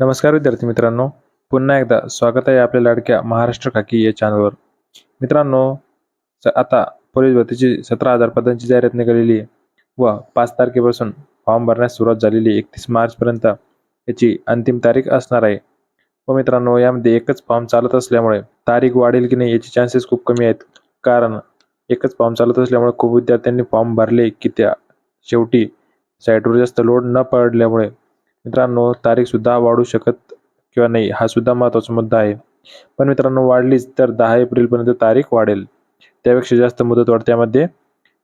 नमस्कार विद्यार्थी मित्रांनो. पुन्हा एकदा स्वागत आहे आपल्या लाडक्या महाराष्ट्र खाकी या चॅनलवर मित्रांनो आता पोलीस भरतीची सतरा हजार पदांची जाहिरात निघालेली आहे व पाच तारखेपासून फॉर्म भरण्यास सुरुवात झालेली एकतीस मार्चपर्यंत याची अंतिम तारीख असणार आहे. व मित्रांनो यामध्ये एकच फॉर्म चालत असल्यामुळे तारीख वाढेल की नाही याचे चान्सेस खूप कमी आहेत. कारण एकच फॉर्म चालत असल्यामुळे खूप विद्यार्थ्यांनी फॉर्म भरले की त्या शेवटी साईटवर जास्त लोड न पडल्यामुळे मित्रांनो तारीख सुद्धा वाढू शकत किंवा नाही हा सुद्धा महत्त्वाचा मुद्दा आहे. पण मित्रांनो वाढलीच तर दहा एप्रिलपर्यंत तारीख वाढेल. त्यापेक्षा जास्त मुदतवाढ त्यामध्ये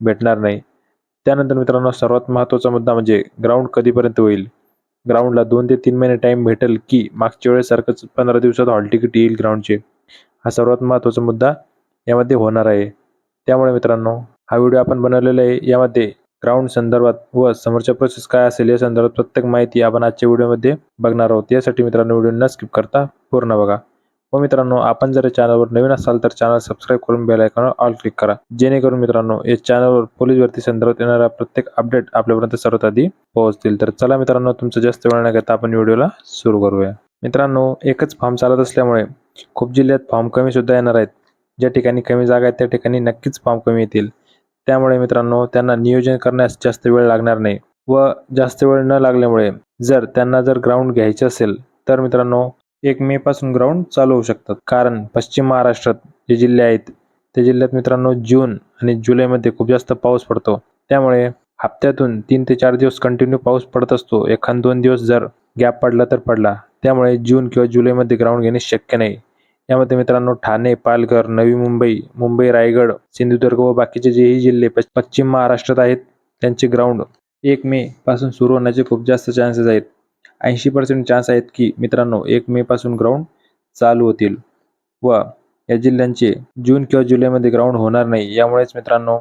भेटणार नाही. त्यानंतर मित्रांनो सर्वात महत्त्वाचा मुद्दा म्हणजे ग्राउंड कधीपर्यंत होईल? ग्राउंडला दोन ते तीन महिने टाईम भेटेल की मागच्या वेळेसारखंच पंधरा दिवसात हॉल तिकीट येईल ग्राउंडचे? हा सर्वात महत्त्वाचा मुद्दा यामध्ये होणार आहे. त्यामुळे मित्रांनो हा व्हिडिओ आपण बनवलेला आहे. यामध्ये ग्राउंड संदर्भात व समोरच्या प्रोसेस काय असेल या संदर्भात प्रत्येक माहिती आपण आजच्या व्हिडिओमध्ये बघणार आहोत. यासाठी मित्रांनो व्हिडिओ न स्किप करता पूर्ण बघा. व मित्रांनो आपण जर चॅनलवर नवीन असाल तर चॅनल सबस्क्राईब करून बेल आयकॉनवर ऑल क्लिक करा. जेणेकरून मित्रांनो या चॅनलवर पोलीस भरती संदर्भात येणारा प्रत्येक अपडेट आपल्यापर्यंत सर्वात आधी पोहोचतील. तर चला मित्रांनो तुमचं जास्त वेळ न घेता आपण व्हिडिओला सुरू करूया. मित्रांनो एकच फॉर्म चालत असल्यामुळे खूप जिल्ह्यात फॉर्म कमी सुद्धा येणार आहेत. ज्या ठिकाणी कमी जागा आहेत त्या ठिकाणी नक्कीच फॉर्म कमी येतील. त्यामुळे मित्रांनो त्यांना नियोजन करण्यास जास्त वेळ लागणार नाही व जास्त वेळ न लागल्यामुळे जर त्यांना जर ग्राउंड घ्यायचे असेल तर मित्रांनो एक मे पासून ग्राउंड चालू होऊ शकतात. कारण पश्चिम महाराष्ट्रात जे जिल्हे आहेत त्या जिल्ह्यात मित्रांनो जून आणि जुलैमध्ये खूप जास्त पाऊस पडतो. त्यामुळे हप्त्यातून तीन ते चार दिवस कंटिन्यू पाऊस पडत असतो. एखाद दोन दिवस जर गॅप पडला तर पडला. त्यामुळे जून किंवा जुलैमध्ये ग्राउंड घेणे शक्य नाही. यामध्ये मित्रांनो ठाणे पालघर नवी मुंबई मुंबई रायगड सिंधुदुर्ग व बाकीचे जेही जिल्हे पश्चिम महाराष्ट्रात आहेत त्यांचे ग्राउंड एक मे पासून सुरू होण्याचे खूप जास्त चान्सेस आहेत. ऐंशी पर्सेंट चान्स आहेत की मित्रांनो एक मे पासून ग्राउंड चालू होतील व या जिल्ह्यांचे जून किंवा जुलैमध्ये ग्राउंड होणार नाही यामुळेच मित्रांनो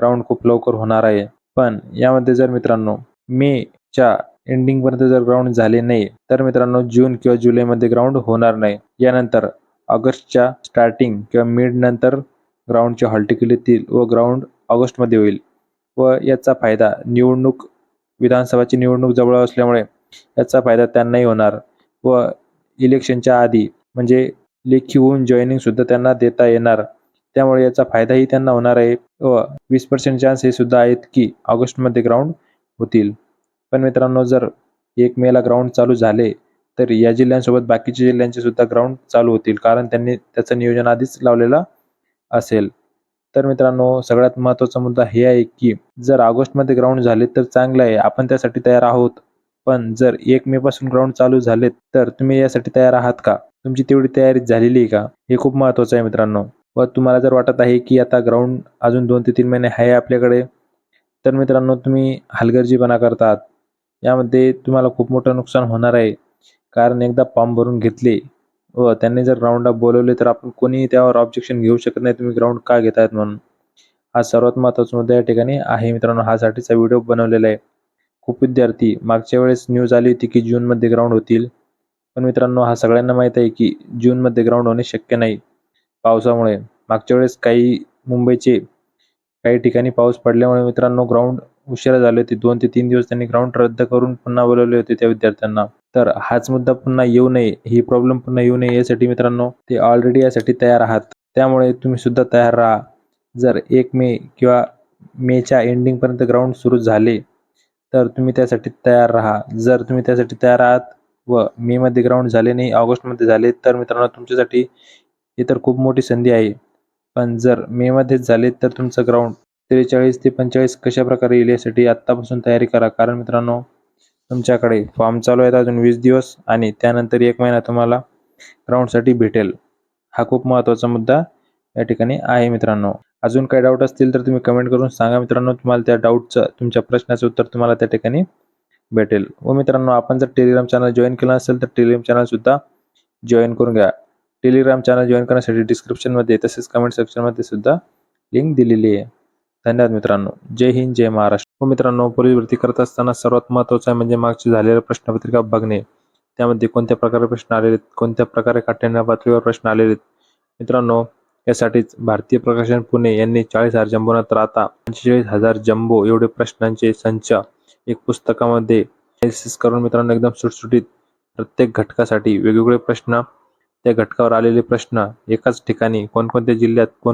ग्राउंड खूप लवकर होणार आहे. पण यामध्ये जर मित्रांनो मेच्या एंडिंगपर्यंत जर ग्राउंड झाले नाही तर मित्रांनो जून किंवा जुलैमध्ये ग्राउंड होणार नाही. यानंतर ऑगस्टच्या स्टार्टिंग किंवा मिड नंतर ग्राउंडचे हॉल येतील व ग्राउंड ऑगस्टमध्ये होईल. व याचा फायदा निवडणूक विधानसभाची निवडणूक जवळ असल्यामुळे याचा फायदा त्यांनाही होणार. व इलेक्शनच्या आधी म्हणजे लेखी होऊन जॉईनिंग सुद्धा त्यांना देता येणार. त्यामुळे याचा फायदाही त्यांना होणार आहे. व वीस पर्सेंट चान्स हे सुद्धा आहेत की ऑगस्टमध्ये ग्राउंड होतील. पण मित्रांनो जर एक मेला ग्राउंड चालू झाले तर या जिल्ह्यांसोबत बाकीच्या जिल्ह्यांचे सुद्धा ग्राउंड चालू होतील. कारण त्यांनी त्याचं नियोजन आधीच लावलेलं असेल. तर मित्रांनो सगळ्यात महत्त्वाचा मुद्दा हे आहे की जर ऑगस्टमध्ये ग्राउंड झाले तर चांगलं आहे. आपण त्यासाठी तयार आहोत. पण जर एक मे पासून ग्राउंड चालू झालेत तर तुम्ही यासाठी तयार आहात का? तुमची तेवढी तयारी झालेली आहे का? हे खूप महत्त्वाचं आहे मित्रांनो. व तुम्हाला जर वाटत आहे की आता ग्राउंड अजून दोन ते तीन महिने आहे आपल्याकडे तर मित्रांनो तुम्ही हलगर्जीपणा करतात. यामध्ये तुम्हाला खूप मोठं नुकसान होणार आहे. कारण एकदा फॉर्म भरून घेतले व त्यांनी जर ग्राउंडला बोलवले तर आपण कोणीही त्यावर ऑब्जेक्शन घेऊ शकत नाही. तुम्ही ग्राउंड का घेतायत म्हणून? हा सर्वात महत्त्वाचा मुद्दा या ठिकाणी आहे मित्रांनो. हा साठीचा व्हिडिओ बनवलेला आहे. खूप विद्यार्थी मागच्या वेळेस न्यूज आली होती की जूनमध्ये ग्राउंड होतील. पण मित्रांनो हा सगळ्यांना माहीत आहे की जूनमध्ये ग्राउंड होणे शक्य नाही. पावसामुळे. मागच्या वेळेस काही मुंबईचे काही ठिकाणी पाऊस पडल्यामुळे मित्रांनो ग्राउंड उशिरा झाले होते. दोन ते तीन दिवस त्यांनी ग्राउंड रद्द करून पुन्हा बोलवले होते त्या विद्यार्थ्यांना. तर हाच मुद्दा पुन्हा येऊ नये ही प्रॉब्लेम पुन्हा येऊ नये यासाठी मित्रांनो ते ऑलरेडी यासाठी तयार आहात. त्यामुळे तुम्ही सुद्धा तयार राहा. जर एक मे किंवा मेच्या एंडिंगपर्यंत ग्राउंड सुरू झाले तर तुम्ही त्यासाठी तयार राहा. जर तुम्ही त्यासाठी तयार आहात व मेमध्ये ग्राउंड झाले नाही ऑगस्टमध्ये झाले तर मित्रांनो तुमच्यासाठी ही तर खूप मोठी संधी आहे. पण जर मेमध्येच झाले तर तुमचं ग्राउंड त्रेचाळीस ते पंचेचाळीस कशा प्रकारे येईल यासाठी आत्तापासून तयारी करा. कारण मित्रांनो तुमच्याकडे फॉर्म चालू आहेत अजून वीस दिवस आणि त्यानंतर एक महिना तुम्हाला ग्राउंडसाठी भेटेल. हा खूप महत्त्वाचा मुद्दा या ठिकाणी आहे मित्रांनो. अजून काही डाऊट असतील तर तुम्ही कमेंट करून सांगा मित्रांनो. तुम्हाला त्या डाऊटचं तुमच्या प्रश्नाचं उत्तर तुम्हाला त्या ठिकाणी भेटेल. व मित्रांनो आपण जर टेलिग्राम चॅनल जॉईन केलं असेल तर टेलिग्राम चॅनलसुद्धा जॉईन करून घ्या. टेलिग्राम चॅनल जॉईन करण्यासाठी डिस्क्रिप्शनमध्ये तसेच कमेंट सेक्शनमध्ये सुद्धा लिंक दिलेली आहे. धन्यवाद मित्रांनो. जय हिंद जय महाराष्ट्र. व मित्रांनो पोलीस भरती करत असताना सर्वात महत्त्वाचं आहे म्हणजे मागची झालेल्या प्रश्नपत्रिका बघणे. त्यामध्ये कोणत्या प्रकारे प्रश्न आलेले आहेत? कोणत्या प्रकारे काठ्यांना पातळीवर प्रश्न आलेले आहेत? मित्रांनो यासाठीच भारतीय प्रकाशन पुणे यांनी चाळीस हजार जम्बोना तर आता पंचेचाळीस हजार जम्बो एवढे प्रश्नांचे संच एक पुस्तकामध्ये करून मित्रांनो एकदम सुटसुटीत प्रत्येक घटकासाठी वेगवेगळे प्रश्न त्या घटकावर आलेले प्रश्न एकाच ठिकाणी कोणकोणत्या जिल्ह्यात कोण